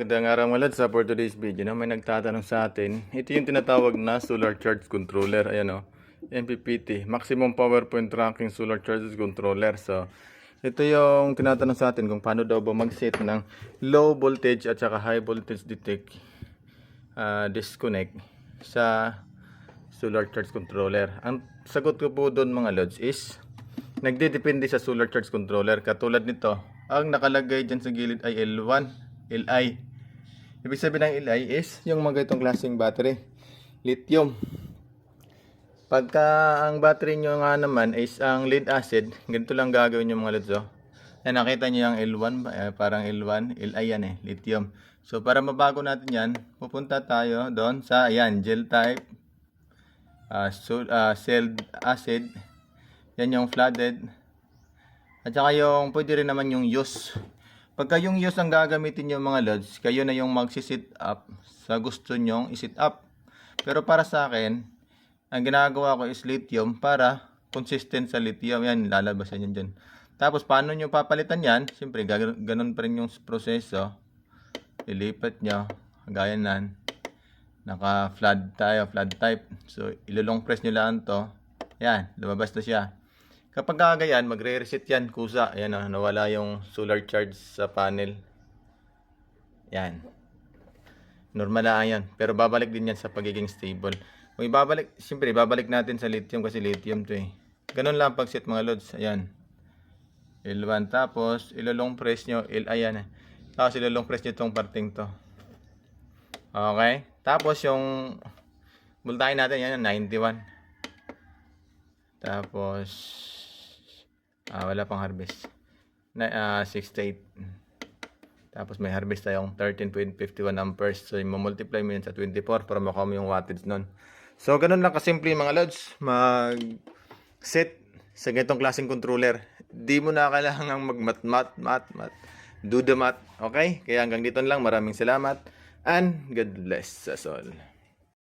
Magandang araw mga lads. For today's video, no, may nagtatanong sa atin. Ito yung tinatawag na solar charge controller. Ayan o. MPPT. Maximum Power Point Tracking Solar Charge Controller. So, ito yung tinatanong sa atin kung paano daw ba mag-set ng low voltage at saka high voltage detect ah, disconnect sa solar charge controller. Ang sagot ko po doon mga lods is nagdedepende sa solar charge controller. Katulad nito, ang nakalagay dyan sa gilid ay L1, Li. Ibig sabihin ng Li is yung mga itong klaseng battery. Lithium. Pagka ang battery nyo nga naman is ang lead acid, ganito lang gagawin yung mga lods. Oh. Yan, nakita nyo yung L1, eh, parang L1, Li yan eh, lithium. So para mabago natin yan, pupunta tayo doon sa, ayan, gel type, uh, so, uh, acid, yan yung flooded, at saka yung, pwede rin naman yung use. Pagka yung use ang gagamitin yung mga lods, kayo na yung magsisit up sa gusto nyong isit up. Pero para sa akin, ang ginagawa ko is lithium para consistent sa lithium. Yan, lalabasan yan dyan. Tapos, paano nyo papalitan yan? Siyempre, ganun pa rin yung proseso. Ilipat nyo, gaya nan. Naka-flood tayo, flood type. So, ilulong press nyo lang to. Yan, lumabas na siya. Kapag gagayan, magre-reset yan, kusa. Ayan o, nawala yung solar charge sa panel. Yan. Normal lang yan. Pero babalik din yan sa pagiging stable. Kung ibabalik, siyempre, babalik natin sa lithium kasi lithium to eh. Ganun lang pag-set mga loads. Ayan. L1 tapos, ilolong press nyo, L, ayan eh. Tapos ilolong press nyo itong parting to. Okay? Tapos yung, multahin natin yan, 91. Tapos, ah, wala pang harvest. Na, ah, 68. Tapos may harvest tayong 13.51 amperes. So, i-multiply mo yun sa 24 para makuha mo yung wattage nun. So, ganun lang kasimple mga lods. Mag-set sa ganitong klaseng controller. Di mo na kailangang mag-mat, mat, mat, mat. Do the math. Okay? Kaya hanggang dito lang. Maraming salamat. And God bless us all.